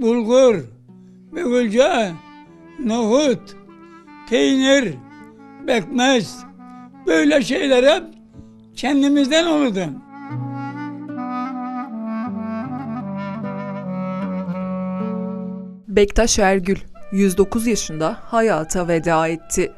bulgur, bögülce, nohut, peynir, bekmez, böyle şeyler hep kendimizden olurdu. Bektaş Ergül 109 yaşında hayata veda etti.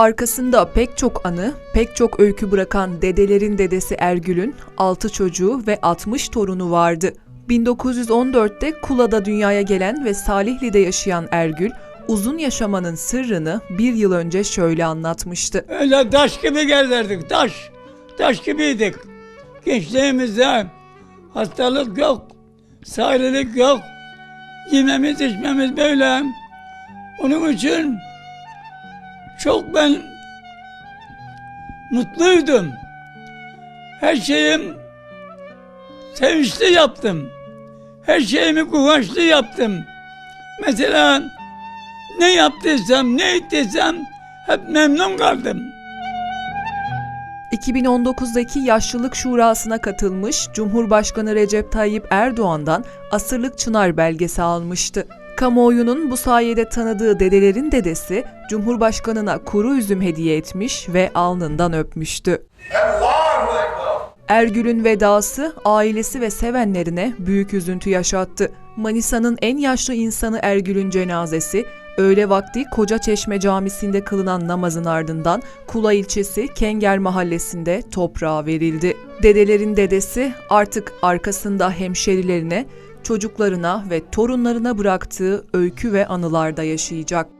Arkasında pek çok anı, pek çok öykü bırakan dedelerin dedesi Ergül'ün 6 çocuğu ve 60 torunu vardı. 1914'te Kula'da dünyaya gelen ve Salihli'de yaşayan Ergül, uzun yaşamanın sırrını bir yıl önce şöyle anlatmıştı. Öyle taş gibi gelirdik, taş. Taş gibiydik. Gençliğimizde hastalık yok, sağlık yok. Yememiz içmemiz böyle. Onun için çok ben mutluydum. Her şeyim sevinçli yaptım. Her şeyimi kuvvetli yaptım. Mesela ne yaptıysam, ne ettiysem hep memnun kaldım. 2019'daki Yaşlılık Şurası'na katılmış Cumhurbaşkanı Recep Tayyip Erdoğan'dan Asırlık Çınar belgesi almıştı. Kamuoyunun bu sayede tanıdığı dedelerin dedesi Cumhurbaşkanına kuru üzüm hediye etmiş ve alnından öpmüştü. Ergül'ün vedası ailesi ve sevenlerine büyük üzüntü yaşattı. Manisa'nın en yaşlı insanı Ergül'ün cenazesi öğle vakti Kocaçeşme Camisi'nde kılınan namazın ardından Kula ilçesi Kenger mahallesinde toprağa verildi. Dedelerin dedesi artık arkasında hemşerilerine, çocuklarına ve torunlarına bıraktığı öykü ve anılarda yaşayacak.